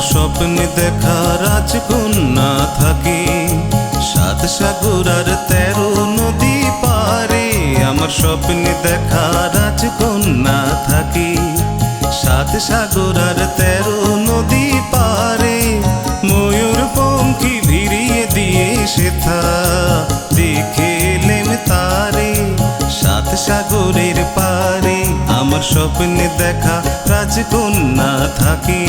স্বপ্নে দেখা রাজকন্যা থাকে। সাত সাগর আর তেরো নদী পারে। আমার স্বপ্নে দেখা রাজকন্যা থাকে। সাত সাগর আর তেরো স্বপ্নে দেখা রাজকন্যা থাকে।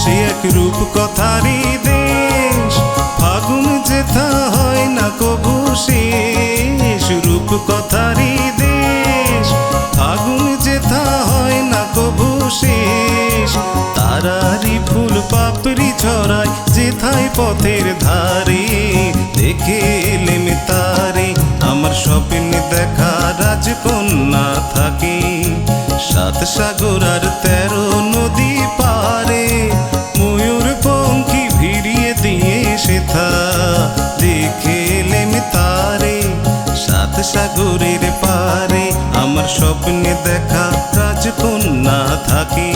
সে এক রূপ কথারই দেশ, ফাগুন যেথা হয় না কবু শেষ। রূপ কথারই দেশ, ফাগুন যেথা হয় না কবু শেষ। তারারি ফুল পাপড়ি ছড়ায় যেথায় পথের ধারে, দেখে রাজকন্যা থাকে। সাত সাগর আর তেরো নদী পারে। ময়ূর পঙ্খি ভিড়িয়ে দিয়ে সেথা দেখে এলেম তারে। সাত সাগরের পারে। আমার স্বপ্নে দেখা রাজকন্যা থাকে।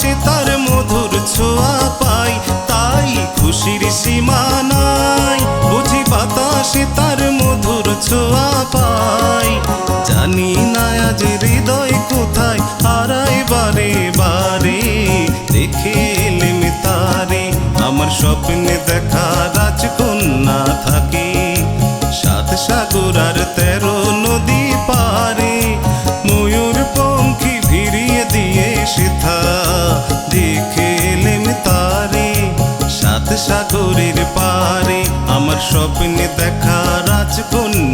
বাতাসে তার মধুর ছোঁয়া পাই, তাই খুশির সীমা নাই। বুঝি বাতাসে তার মধুর ছোঁয়া পাই। জানি না আজ হৃদয় কোথায় হারাই বারে বারে। দেখে এলেম তারে, আমার স্বপ্নে দেখা রাজকন্যা থাকে। সাত সাগর আর সাগরের পারে আমার স্বপ্নে দেখা রাজকন্যা।